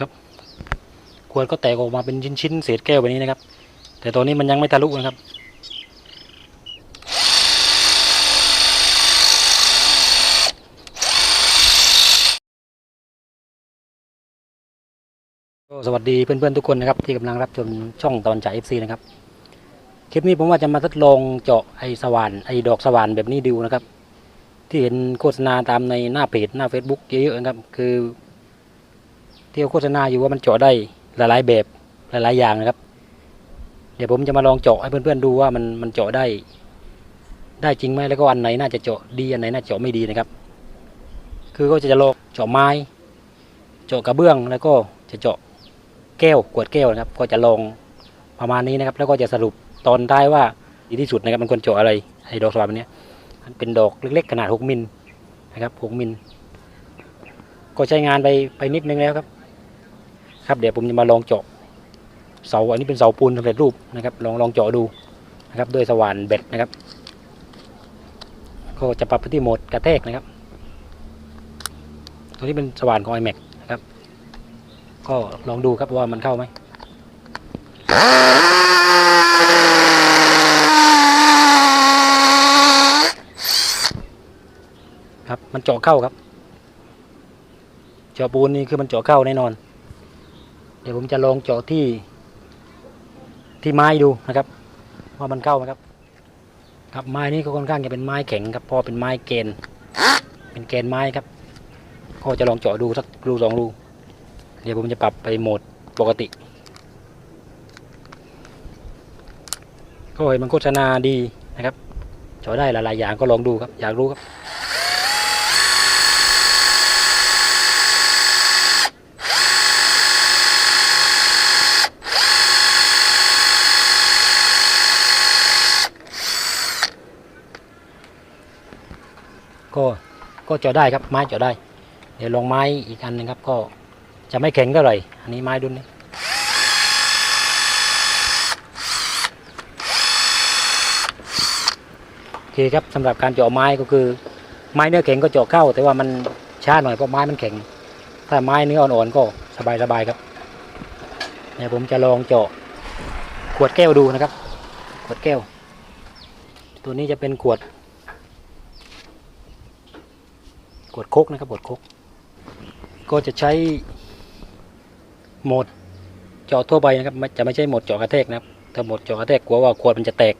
ครับขวดก็แตกออกมาเป็นชิ้นๆเศษแก้วแบบนี้นะครับ แต่ตัวนี้มันยังไม่ทะลุนะครับสวัสดีเพื่อนๆทุกคนนะครับที่กำลังรับชมช่องตอนจ่าย FC นะครับคลิปนี้ผมว่าจะมาทดลองเจาะไอสว่านไอดอกสว่านแบบนี้ดูนะครับ ที่เห็นโฆษณาตามในหน้าเพจหน้า Facebook เยอะๆนะครับ คือ ที่เขาโฆษณาอยู่ว่ามันเจาะได้หลาย ๆ แบบหลาย ๆ อย่างนะครับ เดี๋ยวผมจะมาลองเจาะให้เพื่อน ๆ ดูว่ามันมันเจาะได้ ได้จริงไหมแล้วก็อันไหนน่าจะเจาะดีอันไหนน่าเจาะไม่ดีนะครับ คือก็จะลองเจาะไม้ เจาะกระเบื้องแล้วก็จะเจาะแก้วขวดแก้วนะครับ ก็จะลองประมาณนี้นะครับ แล้วก็จะสรุปตอนท้ว่าดีที่สุดนะครับมันควรเจาะอะไรไอ้ดอกสวานแบบเนี้ยมันเป็นดอกเล็กๆขนาด 6 มิลนะครับ 6 มิล ก็ใช้งานไปไปนิดนึงแล้วครับ ครับเดี๋ยวผมจะมาลองเจาะเสาอันนี้เป็นเสาปูนสำเร็จรูปนะครับ ลองลองเจาะดูนะครับด้วยสว่านเบ็ดนะครับ ก็จะปรับไปที่โหมดกระแทกนะครับ ตัวนี้เป็นสว่านของ iMac นะครับ ก็ลองดูครับว่ามันเข้าไหมครับมันเจาะเข้าครับ เจาะปูนนี่คือมันเจาะเข้าแน่นอน ดี๋ยวผมจะลองเจาะที่ที่ไม้ดูนะครับ ว่ามันเข้าไหมครับครับไม้นี่ก็ค่อนข้างจะเป็นไม้แข็งครับพอเป็นไม้เกณฑ์เป็นเกณฑ์ไม้ครับ ก็จะลองเจาะดูสักรูสองรู เดี๋ยวผมจะปรับไปโหมดปกติ ก็เห็นมันโฆษณาดีนะครับเจาะได้หลายๆอย่างก็ลองดูครับอยากรู้ครับ ก็เจาะได้ครับไม้เจาะได้ เดี๋ยวลองไม้อีกอันหนึงครับก็จะไม่แข็งเท่าไหร่อันนี้ไม้ดุนนี้โอเคครับสำหรับการเจาะไม้ก็คือ ไม้เนื้อแข็งก็เจาะเข้า แต่ว่ามันช้าหน่อยเพราะไม้มันแข็ง ถ้าไม้เนื้ออ่อนๆก็สบายๆครับเดี๋ยวผมจะลองเจาะขวดแก้วดูนะครับ ขวดแก้ว ตัวนี้จะเป็นขวด กดโคกนะครับกดโคกก็จะใช้โหมดเจาะทั่วไปนะครับจะไม่ใช่โหมดเจาะกระแทกนะครับถ้าโหมดเจาะกระแทกกลัวว่าขวดมันจะแตก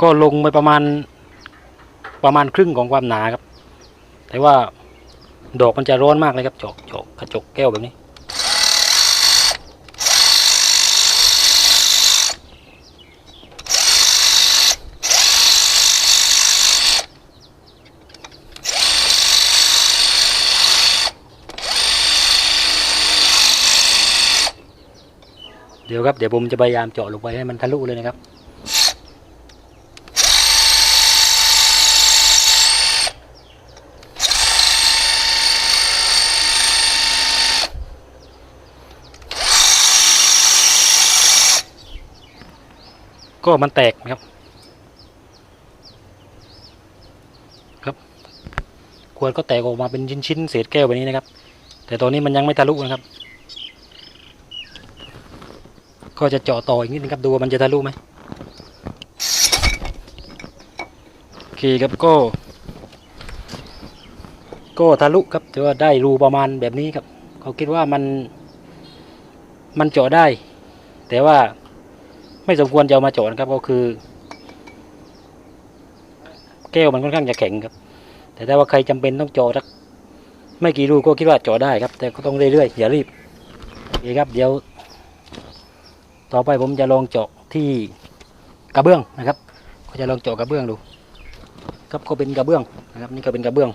ก็ลงไปประมาณประมาณครึ่งของความหนาครับ แต่ว่าดอกมันจะร้อนมากเลยครับจาะเจาะกระจกแก้วแบบนี้ เดี๋ยวครับเดี๋ยวผมจะพยายามเจาะลงไปให้มันทะลุเลยนะครับ ก็มันแตกนะครับ ครับขวดก็แตกออกมาเป็นชิ้นๆเศษแก้วแบบนี้นะครับ แต่ตัวนี้มันยังไม่ทะลุนะครับ ก็จะเจาะต่ออีกนิดนึงครับดูว่ามันจะทะลุไหมโอเคครับก็ ก็ทะลุครับถือว่าได้รูประมาณแบบนี้ครับเขาคิดว่ามันมันเจาะได้ แต่ว่า ไม่สมควรจะเอามาเจนะครับ ก็คือ แก้วมันค่อนข้างจะแข็งครับ แต่ถ้าว่าใครจำเป็นต้องเจสักไม่กี่รูก็คิดว่าเจได้ครับ แต่ก็ต้องเรื่อยๆอย่ารีบโอเคครับ เดี๋ยว ต่อไปผมจะลองเจาะที่กระเบื้องนะครับ ก็จะลองเจาะกระเบื้องดู ครับก็เป็นกระเบื้องนะครับ นี่ก็เป็นกระเบื้อง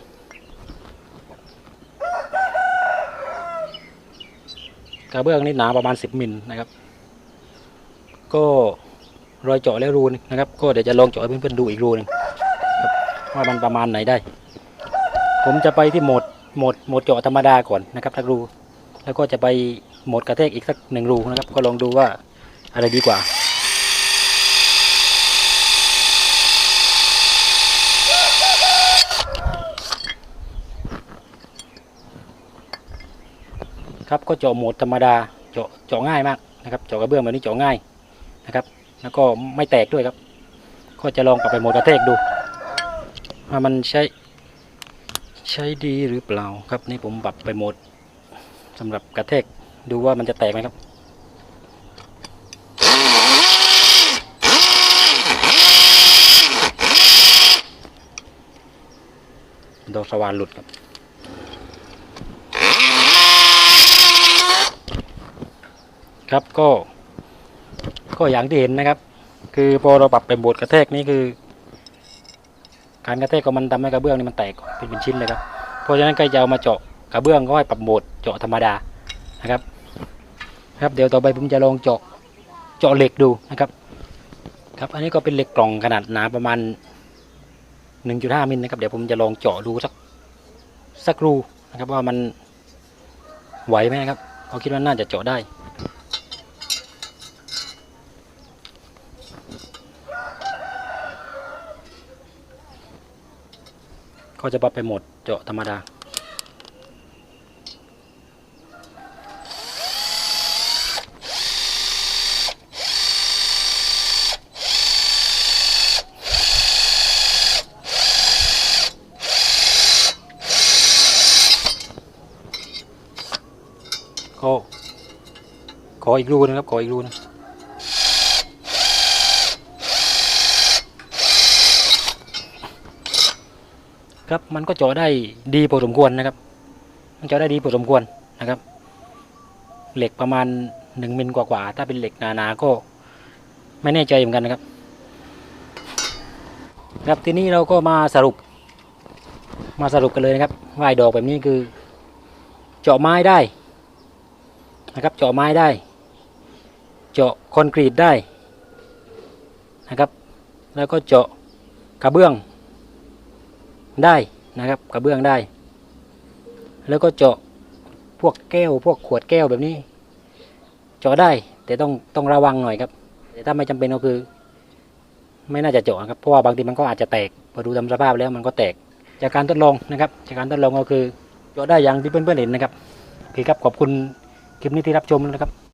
กกระเบื้องนี่หนาประมาณสิบมิลนะครับ ก็รอยเจาะแล้วรูนึงนะครับ ก็เดี๋ยวจะลองเจาะให้เพื่อนๆดูอีกรูหนึงว่ามันประมาณไหนได้ ผมจะไปที่โหมดโหมดโหมดเจาะธรรมดาก่อนนะครับทักรู แล้วก็จะไปโหมดกระแทกอีกสักหนึ่งรูนะครับ ก็ลองดูว่าอะไรดีกว่าครับก็เจาะโหมดธรรมดาเจาะเจาะง่ายมากนะครับเจาะกระเบื้องแบบนี้เจาะง่าย นะครับ แล้วก็ไม่แตกด้วยครับ ก็จะลองปรับไปโหมดกระแทกดูว่ามันใช้ใช้ดีหรือเปล่าครับ นี่ผมปรับไปโหมดสำหรับกระแทกดูว่ามันจะแตกไหมครับดอกสว่านหลุดครับครับก็ ก็อย่างที่เห็นนะครับ คือพอเราปรับเป็นโหมดกระแทกนี่คือ การกระแทกของมันทำให้กระเบื้องนี่มันแตกเป็นเป็นชิ้นเลยครับ เพราะฉะนั้นใครจะเอามาเจาะกระเบื้องก็ให้ปรับโหมดเจาะธรรมดานะครับ ครับเดี๋ยวต่อไปผมจะลองเจาะเจาะเหล็กดูนะครับ ครับอันนี้ก็เป็นเหล็กกล่องขนาดหนาประมาณ 1.5มิลนะครับเดี๋ยวผมจะลองเจาะดูสักสักรูนะครับว่ามันไหวไหมนะครับเขาคิดว่าน่าจะเจาะได้ ก็จะบไปหมดเจาะธรรมดาขอขออีกรูนะครับ ขออีกรูนะ ครับมันก็เจาะได้ดีพอสมควรนะครับ มันเจาะได้ดีพอสมควรนะครับ เหล็กประมาณหนึ่งมิลกว่าๆถ้าเป็นเหล็กหนาๆก็ไม่แน่ใจเหมือนกันนะครับ ครับทีนี้เราก็มาสรุป มาสรุปกันเลยนะครับว่าไอ้ดอกแบบนี้คือ เจาะไม้ได้นะครับ เจาะไม้ได้ เจาะคอนกรีตได้นะครับ แล้วก็เจาะกระเบื้อง ได้นะครับกระเบื้องได้ แล้วก็เจาะพวกแก้ว พวกขวดแก้วแบบนี้ เจาะได้แต่ต้องต้องระวังหน่อยครับแต่ถ้าไม่จำเป็นก็คือ ไม่น่าจะเจาะนะครับเพราะว่าบางทีมันก็อาจจะแตกพอดูตามสภาพแล้วมันก็แตกจากการทดลองนะครับ จากการทดลองก็คือเจาะได้อย่างที่เพื่อนๆเห็นนะครับโอเคครับขอบคุณคลิปนี้ที่รับชมนะครับ